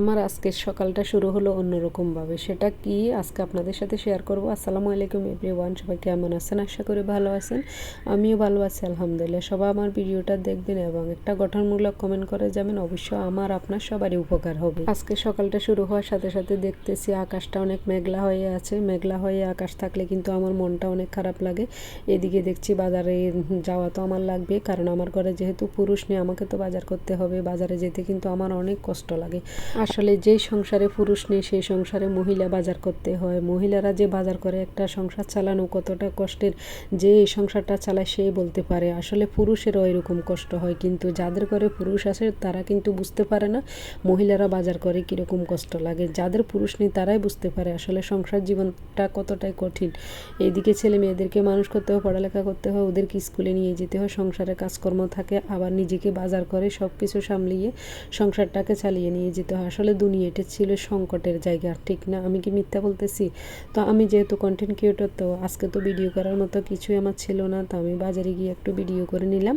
আমার আজকের সকালটা শুরু হলো অন্যরকমভাবে। সেটা কি? আজকে আপনাদের সাথে শেয়ার করব। আসসালামু আলাইকুম এভরিওয়ান সবাই কেমন আছেন? আশা করি ভালো আছেন। আমিও ভালো আছি, আলহামদুলিল্লাহ। সবাই আমার ভিডিওটা দেখবেন এবং একটা গঠনমূলক কমেন্ট করে যাবেন। অবশ্য আমার, আপনার সবারই উপকার হবে। আজকে সকালটা শুরু হওয়ার সাথে সাথে দেখতেছি আকাশটা অনেক মেঘলা হয়ে আছে। মেঘলা হয়ে আকাশ থাকলে কিন্তু আমার মনটা অনেক খারাপ লাগে। এদিকে দেখছি বাজারে যাওয়া তো আমার লাগবে। কারণ আমার ঘরে যেহেতু পুরুষ নেই আমাকে তো বাজার করতে হবে। বাজারে যেতে কিন্তু আমার অনেক কষ্ট লাগে। আসলে যেই সংসারে পুরুষ নেই, সেই সংসারে মহিলা বাজার করতে হয়। মহিলারা যে বাজার করে, একটা সংসার চালানো কতটা কষ্টের, যে এই সংসারটা চালায় সে বলতে পারে। আসলে পুরুষেরও এরকম কষ্ট হয়, কিন্তু যাদের ঘরে পুরুষ আছে, তারা কিন্তু বুঝতে পারে না মহিলারা বাজার করে কীরকম কষ্ট লাগে। যাদের পুরুষ নেই, তারাই বুঝতে পারে আসলে সংসার জীবনটা কতটাই কঠিন। এইদিকে ছেলে মেয়েদেরকে মানুষ করতে হয়, পড়ালেখা করতে হয়, ওদেরকে স্কুলে নিয়ে যেতে হয়, সংসারে কাজকর্ম থাকে, আবার নিজেকে বাজার করে সব কিছু সামলিয়ে সংসারটাকে চালিয়ে নিয়ে যেতে হয়। আসলে দুনিয়া এটা ছিল সংকটের জায়গা, ঠিক না? আমি কি মিথ্যা বলতেছি? তো আমি যেহেতু কন্টেন্ট ক্রিয়েটর তো আজকে তো ভিডিও করার মতো কিছুই আমার ছিল না, তো আমি বাজারে গিয়ে একটু ভিডিও করে নিলাম।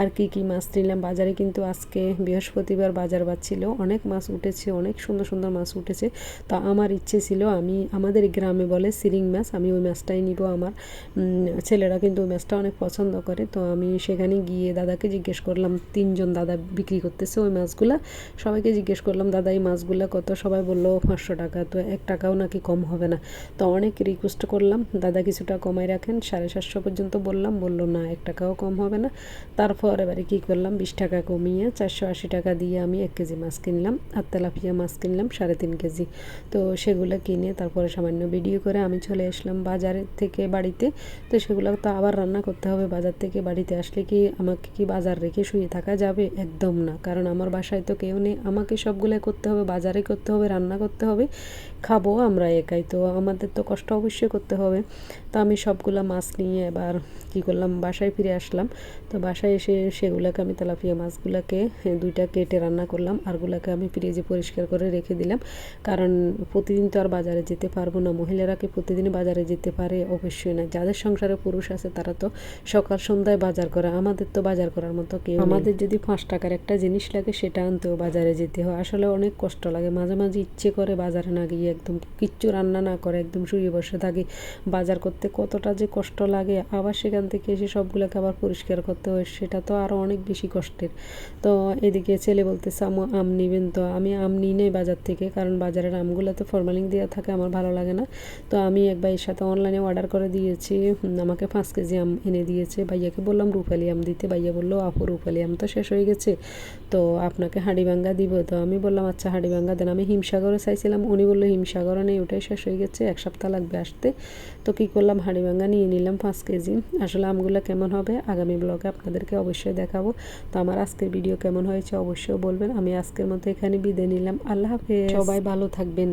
আর কি কি মাছ নিলাম? বাজারে কিন্তু আজকে বৃহস্পতিবার বাজার বাচ্ছিল অনেক মাছ উঠেছে, অনেক সুন্দর সুন্দর মাছ উঠেছে। তো আমার ইচ্ছে ছিল, আমি, আমাদের গ্রামে বলে সিরিং মাছ, আমি ওই মাছটাই নিব আমার। ছেলেরা কিন্তু ওই মাছটা অনেক পছন্দ করে, তো আমি সেখানে গিয়ে দাদাকে জিজ্ঞেস করলাম, তিনজন দাদা বিক্রি করতেছে ওই মাছগুলা। সবাইকে জিজ্ঞেস করলাম, দাদা এই মাছগুলো কত? সবাই বলল পাঁচশো টাকা। তো এক টাকাও নাকি কম হবে না। তো অনেক রিকোয়েস্ট করলাম, দাদা, কিছুটা কমাই রাখেন। সাড়ে সাতশো পর্যন্ত বললাম, বলল, না, এক টাকাও কম হবে না। তারপর এবারে কী করলাম, বিশ টাকা কমিয়ে চারশো আশি টাকা দিয়ে আমি এক কেজি মাছ কিনলাম আর তেলাপিয়া মাছ কিনলাম, সাড়ে তিন কেজি। তো সেগুলো কিনে তারপরে সামান্য ভিডিও করে আমি চলে আসলাম বাজারের থেকে বাড়িতে। তো সেগুলো তো আবার রান্না করতে হবে, বাজার থেকে বাড়িতে আসলে কি আমাকে কি বাজার রেখে শুয়ে থাকা যাবে? একদম না। কারণ আমার বাসায় তো কেউ নেই, আমাকে সবগুলো করতে হবে বাজারে করতে হবে রান্না করতে হবে খাব আমরা একাই। তো আমাদের তো কষ্ট অবশ্যই করতে হবে। তো আমি সবগুলো মাছ নিয়ে এবার কী করলাম বাসায় ফিরে আসলাম। তো বাসায় এসে সেগুলোকে আমি তেলাপিয়া মাছগুলোকে দুইটা কেটে রান্না করলাম আরগুলোকে আমি ফ্রিজে পরিষ্কার করে রেখে দিলাম। কারণ প্রতিদিন তো আর বাজারে যেতে পারব না মহিলারা কি প্রতিদিন বাজারে যেতে পারে? অবশ্যই না। যাদের সংসারে পুরুষ আছে তারা তো সকাল সন্ধ্যায় বাজার করে আমাদের তো বাজার করার মতো কেউ আমাদের যদি পাঁচ টাকার একটা জিনিস লাগে সেটা আনতেও বাজারে যেতে হয়। আসলে অনেক কষ্ট লাগে। মাঝে মাঝে ইচ্ছে করে বাজারে না গিয়ে একদম কিচ্ছু রান্না না করে, একদম শুয়ে বসে থাকি। বাজার করতে কতটা যে কষ্ট লাগে, আবার সেখান থেকে এসে সবগুলোকে আবার পরিষ্কার করতে হয়, সেটা তো আরও অনেক বেশি কষ্টের। তো এদিকে ছেলে বলতেছে আমু আম নিবেন তো? আমি আম নিই নাই বাজার থেকে, কারণ বাজারের আমগুলোতে ফরমালিং দেওয়া থাকে, আমার ভালো লাগে না। তো আমি একবার এর সাথে অনলাইনে অর্ডার করে দিয়েছি আমাকে পাঁচ কেজি আম এনে দিয়েছে। ভাইয়াকে বললাম রূপালি আম দিতে? ভাইয়া বলল আপু রূপালি আম তো শেষ হয়ে গেছে। তো আপনাকে হাঁড়িভাঙ্গা দিব। তো আমি বললাম আচ্ছা হাঁড়িভাঙ্গা দেন আমি হিমসাগরে চাইছিলাম, উনি বলল, হিমসাগরে নেই, ওটাই শেষ হয়ে গেছে, এক সপ্তাহ লাগবে আসতে। তো কী করলাম হাঁড়িভাঙ্গা নিয়ে নিলাম পাঁচ কেজি। আসলে আমগুলো কেমন হবে আগামী ব্লগে আপনাদেরকে অবশ্যই দেখাবো। তো আমার আজকের ভিডিও কেমন হয়েছে অবশ্যই বলবেন। আমি আজকের মতো এখানে বিদায় নিলাম। আল্লাহ হাফেজ। সবাই ভালো থাকবেন।